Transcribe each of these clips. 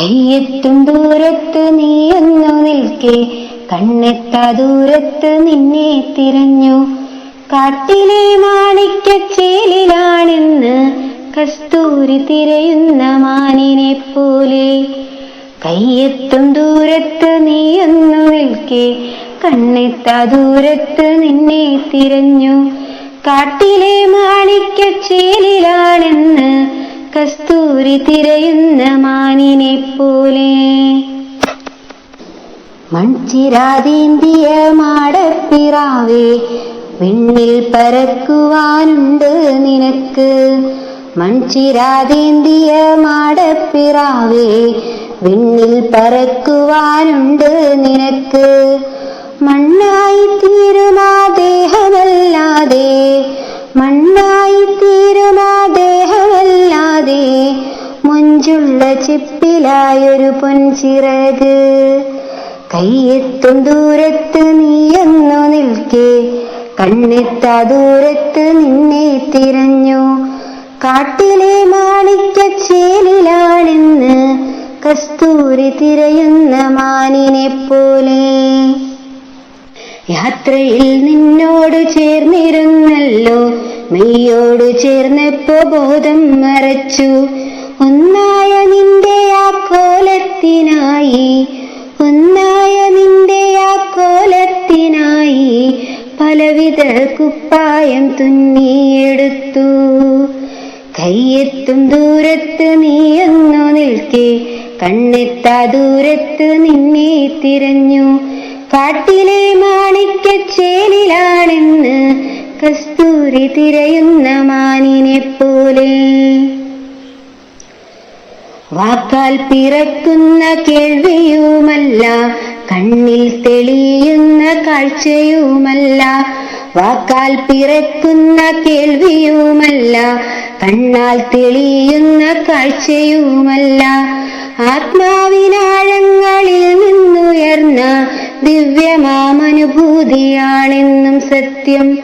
കയ്യെത്തും ദൂരത്ത് നീയൊന്നു നിൽക്കെ. കണ്ണെത്താ ദൂരത്ത് നിന്നെ തിരഞ്ഞു. കാട്ടിലെ മാണിക്കച്ചേലിലാണെന്ന് കസ്തൂരി തിരയുന്ന മാനിനെ പോലെ കയ്യെത്തും ദൂരത്ത് നീയൊന്നു നിൽക്കെ. കണ്ണെത്താ ദൂരത്ത് നിന്നെ തിരഞ്ഞു. കാട്ടിലെ മാണിക്കച്ചേലിലാണെന്ന് കസ്തൂരി തിരയുന്ന മാനിനെ പോലെ മൺചിരാതീന്തിയ മാടപ്പിറാവേ വിണ്ണിൽ പരക്കുവാനുണ്ട് നിനക്ക്. മൺചിരാതീന്തിയ മാടപ്പിറാവേ വിണ്ണിൽ പരക്കുവാനുണ്ട് നിനക്ക്. മണ്ണായി തീരുമാ ദേഹമല്ലാതെ മണ്ണായി തീരുമാ മുഞ്ചുള്ള ചിപ്പിലായൊരു പൊൻചിറക്. കയ്യെത്തും ദൂരത്ത് നീയെന്നു നിൽക്കെ. കണ്ണെത്താ ദൂരത്ത് നിന്നെ തിരഞ്ഞു. കാട്ടിലെ മാണിക്കച്ചേലിലാണെന്ന് കസ്തൂരി തിരയുന്ന മാനിനെ പോലെ. യാത്രയിൽ നിന്നോട് ചേർന്നിരുന്നല്ലോ മെയ്യോട് ചേർന്നപ്പോ ബോധം മറച്ചു. ആ കോലത്തിനായി ഒന്നായ നിന്റെ ആ കോലത്തിനായി പലവിധ കുപ്പായം തുന്നിയെടുത്തു. കയ്യെത്തും ദൂരത്ത് നീയൊന്നു നിൽക്കെ കണ്ണെത്താ ദൂരത്ത് നിന്നെ തിരഞ്ഞു. കാട്ടിലെ മാണിക്കച്ചേലിലാണെന്ന് കസ്തൂരി തിരയുന്ന മാനിനെ പോലെ വാക്കാൽ പിറക്കുന്ന കേൾവിയുമല്ല കണ്ണിൽ തെളിയുന്ന കാഴ്ചയുമല്ല. വാക്കാൽ പിറക്കുന്ന കേൾവിയുമല്ല കണ്ണാൽ തെളിയുന്ന കാഴ്ചയുമല്ല. ആത്മാവിനാഴങ്ങളിൽ നിന്നുയർന്ന ദിവ്യമാമനുഭൂതിയാണെന്നും സത്യം.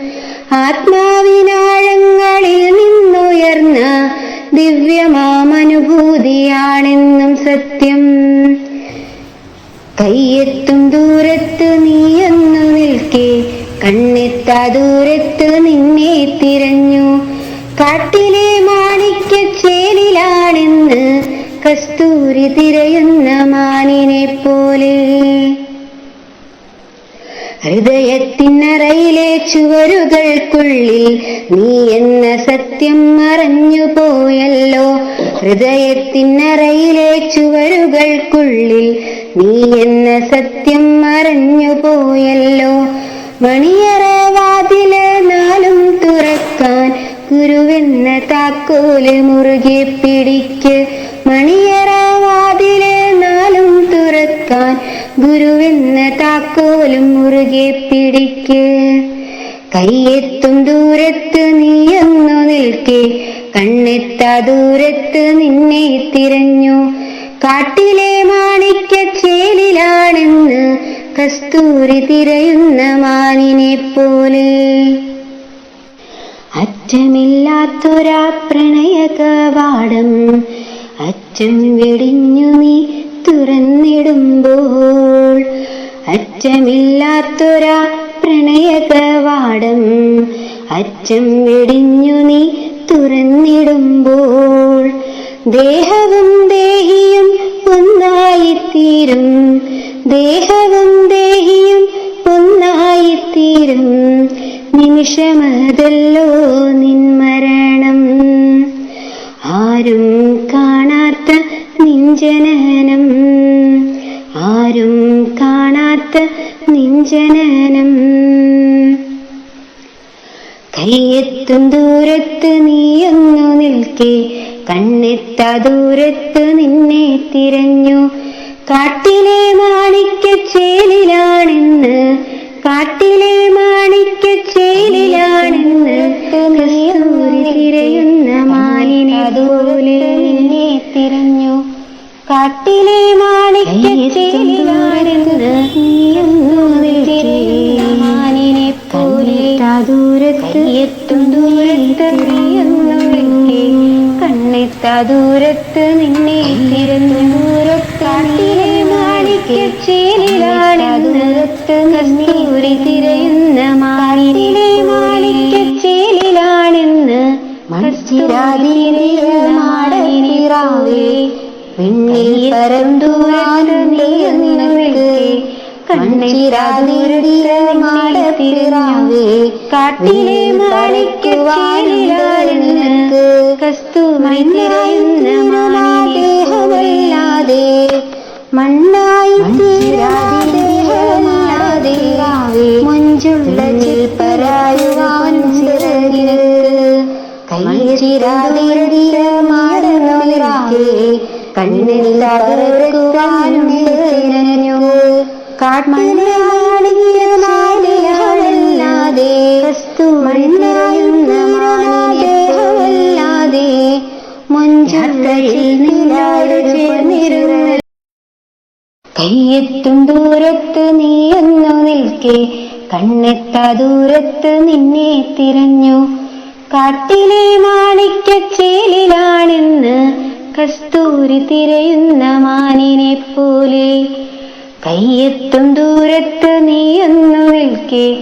ആത്മാവിനാഴങ്ങളിൽ നിന്നുയർന്ന ദിവ്യമാമനുഭൂതിയാണെന്നും സത്യം. കയ്യെത്തും ദൂരത്ത് നീയെന്നു നിൽക്കേ കണ്ണെത്താ ദൂരത്ത് നിന്നെ തിരഞ്ഞു. കാട്ടിലെ മാണിക്കച്ചേലിലാണെന്ന് കസ്തൂരി തിരയുന്ന മാനിനെ പോലെ ഹൃദയത്തിനറയിലെ ചുവരുകൾക്കുള്ളിൽ നീ എന്ന സത്യം മറഞ്ഞു പോയല്ലോ. ഹൃദയത്തിനറയിലെ ചുവരുകൾക്കുള്ളിൽ നീ എന്ന സത്യം മറഞ്ഞു പോയല്ലോ. മണിയറ വാതിൽ നാലും തുറക്കാൻ ഗുരുവെന്ന താക്കോൽ മുറുകെ പിടിക്ക്. മണിയറ വാതിൽ നാലും തുറക്കാൻ ഗുരുവെന്ന താക്കോലും മുറുകെ പിടിക്ക്. കയ്യെത്തും ദൂരത്ത് നീയൊന്നു നിൽക്കെ. കണ്ണെത്താ ദൂരത്ത് നിന്നെ തിരഞ്ഞു. കാട്ടിലെ മാണിക്ക ചേലിലാണെന്ന് കസ്തൂരി തിരയുന്ന മാനിനെ പോലെ. അറ്റമില്ലാത്തൊരാ പ്രണയ കവാടം അറ്റം വെടിഞ്ഞു നീ തുറന്നിടുമ്പോൾ അറ്റമില്ലാത്തൊരാ പ്രണയകവാടം. അറ്റം വെടിഞ്ഞു നീ തുറന്നിടുമ്പോൾ ദേഹവും ദേഹിയും ഒന്നായിത്തീരും. ദേഹവും ദേഹിയും ഒന്നായിത്തീരും. നിമിഷമതല്ലോ നിൻ നിഞ്ചനനം കയ്യെത്തും ദൂരത്ത് നീയൊന്നു നിൽക്കെ. കണ്ണെത്ത ദൂരത്ത് നിന്നെ തിരഞ്ഞു. കാട്ടിലെ മാണിക്കച്ചേലിലാണെന്ന് കാട്ടിലെ മാണിക്കച്ചേലിലാണെന്ന് കസ്തൂരി തിരയുന്ന മാലിനെ പോലെ. നിന്നെ തിരഞ്ഞു കാട്ടിലെ ദൂരത്ത് നിന്നെ തിരഞ്ഞു ദൂരത്താട്ടിലെ മാണിക്കച്ചേലിലാണ് കസ്തൂരി തിരയുന്ന മാറിലെ മാണിക്കച്ചേലിലാണെന്ന് മനസ്സിലാതിരെ വിണ്ണിൽ കാട്ടിലെ മാനേഹമല്ലാതെ മണ്ണായി പരായ ചിൽപ്പരായുവാൻ ചിറകിന് കൈചിരാതിരമാടനൊരാകെ കണ്ണിൽ തകർക്കുവാനും തിരഞ്ഞു കാട്ടിലാടിയാടിയാവല്ലാതെ മണ്ണിറയുന്ന മാനേഹമല്ലാതെ മഞ്ചുള്ളയിൽ നിന്നോട് ചേർന്നിരുന്ന കയ്യെത്തും ദൂരത്ത് നീ എന്നു നിൽക്കെ കണ്ണെത്താ ദൂരത്ത് നിന്നെ തിരഞ്ഞു. കാട്ടിലെ മാണിക്കച്ചേലിലാണെന്ന് കസ്തൂരി തിരയുന്ന മാനിനെ പോലെ. കയ്യെത്തും ദൂരത്ത് നീയൊന്നു നിൽക്കെ.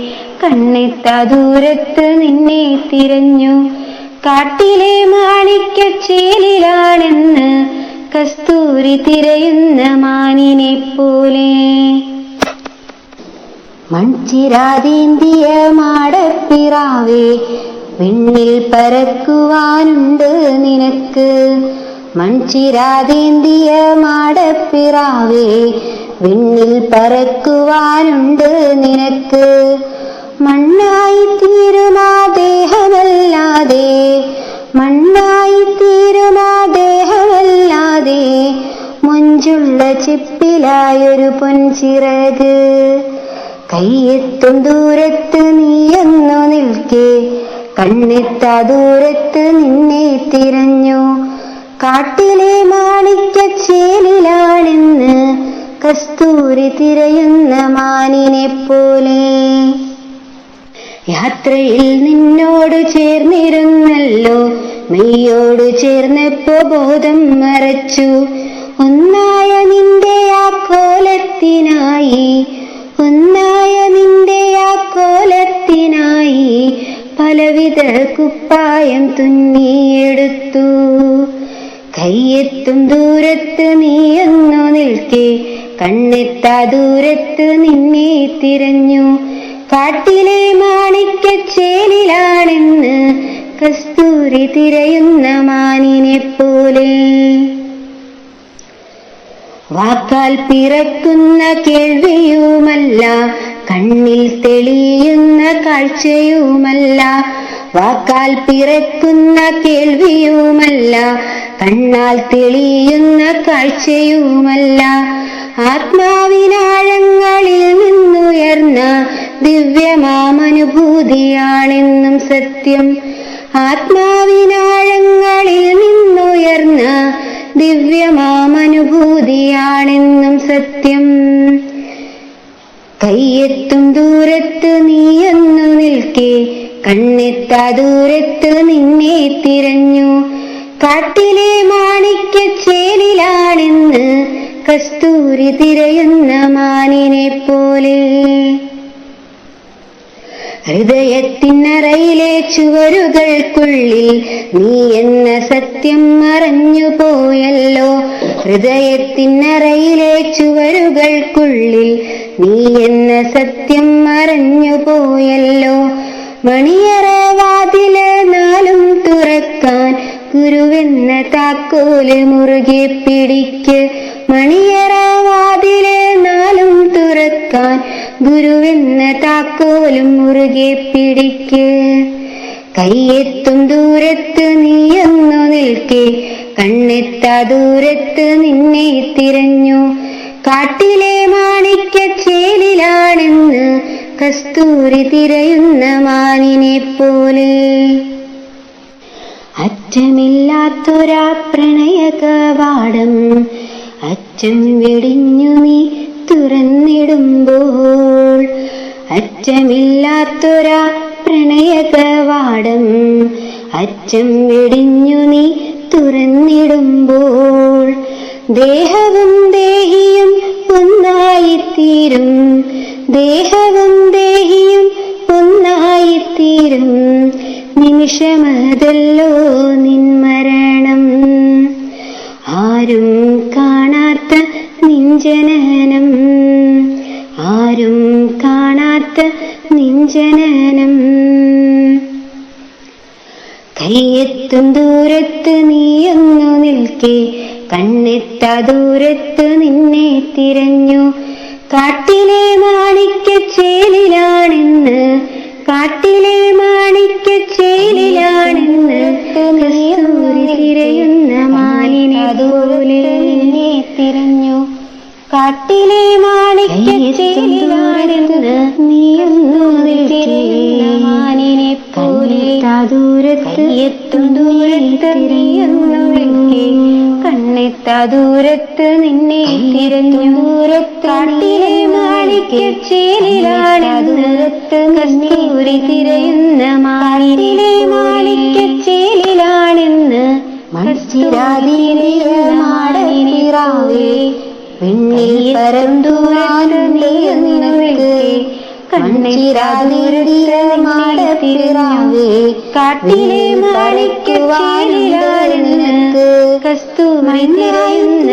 കണ്ണെത്താ ദൂരത്ത് നിന്നെ തിരഞ്ഞു. കാട്ടിലെ മാണിക്കച്ചേലിലാണെന്ന് കസ്തൂരി തിരയുന്ന മാനിനെ പോലെ. മൺചിരാതീന്തിയ മാടപ്പിറാവേ വിണ്ണിൽ പരക്കുവാനുണ്ട് നിനക്ക്. മൺചിരാതീന്തിയ മാടപ്പിറാവേ വിണ്ണിൽ പറക്കുവാനുണ്ട് നിനക്ക്. മണ്ണായി തീരുമാ ദേഹമല്ലാതെ മണ്ണായി തീരുമാ ദേഹമല്ലാതെ മുഞ്ചുള്ള ചിപ്പിലായൊരു പൊൻചിറക്. കയ്യെത്തും ദൂരത്ത് നീയെന്നു നിൽക്കേ കണ്ണെത്താ ദൂരത്ത് നിന്നെ തിരഞ്ഞു. കാട്ടിലെ മാണിക്കച്ചേലിലാണെന്ന് കസ്തൂരി തിരയുന്ന മാനിനെ പോലെ യാത്രയിൽ നിന്നോട് ചേർന്നിരുന്നല്ലോ മെയ്യോട് ചേർന്നപ്പോ ബോധം മറച്ചു. ഒന്നായ നിന്റെ ആ കോലത്തിനായി ഒന്നായ നിന്റെ ആ കോലത്തിനായി പലവിധ കുപ്പായം തുന്നിയെടുത്തു. കയ്യെത്തും ദൂരത്ത് നീയൊന്നു നിൽക്കെ കണ്ണെത്താ ദൂരത്ത് നിന്നെ തിരഞ്ഞു. കാട്ടിലെ മാണിക്കച്ചേലിലാണെന്ന് കസ്തൂരി തിരയുന്ന മാനിനെ പോലെ വാക്കാൽ പിറക്കുന്ന കേൾവിയുമല്ല കണ്ണിൽ തെളിയുന്ന കാഴ്ചയുമല്ല വാക്കാൽ പിറക്കുന്ന കേൾവിയുമല്ല കണ്ണാൽ തെളിയുന്ന കാഴ്ചയുമല്ല. ആത്മാവിനാഴങ്ങളിൽ നിന്നുയർന്ന ദിവ്യമാമനുഭൂതിയാണെന്നും സത്യം. ആത്മാവിനാഴങ്ങളിൽ നിന്നുയർന്ന ദിവ്യമാമനുഭൂതിയാണെന്നും സത്യം. കയ്യെത്തും ദൂരത്ത് നീയൊന്നു നിൽക്കെ കണ്ണെത്താ ദൂരത്ത് നിന്നെ തിരഞ്ഞു. കാട്ടിലെ മാണിക്കച്ചേലിലാണെന്ന് കസ്തൂരി തിരയുന്ന മാനിനെ പോലെ. ഹൃദയത്തിനറയിലെ ചുവരുകൾക്കുള്ളിൽ നീ എന്ന സത്യം മറഞ്ഞു പോയല്ലോ. ഹൃദയത്തിനറയിലെ ചുവരുകൾക്കുള്ളിൽ നീ എന്ന സത്യം മറഞ്ഞു പോയല്ലോ. മണിയറ വാതിൽ നാലും തുറക്കാൻ ഗുരുവെന്ന താക്കോൽ മുറുകെ പിടിക്ക്. മണിയറ വാതിൽ നാലും തുറക്കാൻ ഗുരുവെന്ന താക്കോലും മുറുകെ പിടിക്ക്. കയ്യെത്തും ദൂരത്ത് നീയൊന്നു നിൽക്കെ. കണ്ണെത്താ ദൂരത്ത് നിന്നെ തിരഞ്ഞു. കാട്ടിലെ മാണിക്കച്ചേലിലാണെന്ന് കസ്തൂരി തിരയുന്ന മാനിനെ പോലെ അറ്റമില്ലാത്തൊരാ പ്രണയ കവാടം അറ്റം വെടിഞ്ഞു നീ തുറന്നിടുമ്പോൾ. അറ്റമില്ലാത്തൊരാ പ്രണയ കവാടം അറ്റം വെടിഞ്ഞു നീ തുറന്നിടുമ്പോൾ. ദേഹവും ദേഹിയും ഒന്നായിത്തീരും. ദേഹവും നിമിഷമതല്ലോ നിന്മരണം ആരും കാണാത്ത നിഞ്ചനനം ആരും കാണാത്ത നിഞ്ചനനം കയ്യെത്തും ദൂരത്ത് നീയൊന്നു നിൽക്കേ. കണ്ണെത്ത ദൂരത്ത് നിന്നെ തിരഞ്ഞു. കാട്ടിലെ മാണിക്യച്ചേലിലാണെന്ന് കാട്ടിലെ മാണിക്യച്ചേലിലാണെന്ന് കസ്തൂരി തിരയുന്ന മാലിനെ പോലെ. തിരഞ്ഞു. കാട്ടിലെ മാണിക്യച്ചേലിലാണെന്ന് നീയൊന്നു നിൽക്കുന്ന മാനിനെ പോലെ ദൂരത്ത് എത്തും ദൂരത്ത് നീയൊന്നു വിളിക്കേ കണ്ണെത്താ ദൂരത്ത് നിന്നെ തിരഞ്ഞു ദൂരത്ത് കാട്ടിലെ ദൂരത്ത് കസ്തൂരി തിരയുന്ന മാലിനെ മാണിക്കച്ചേരിലാണെന്ന് മനസ്സിലാതിരിയ മാടനിറാവേ വിണ്ണിൽ കണ്ണിരാതിരാവേ കാട്ടിലെ മാണിക്യവാലിലാണെന്ന് കസ്തു തിരയുന്ന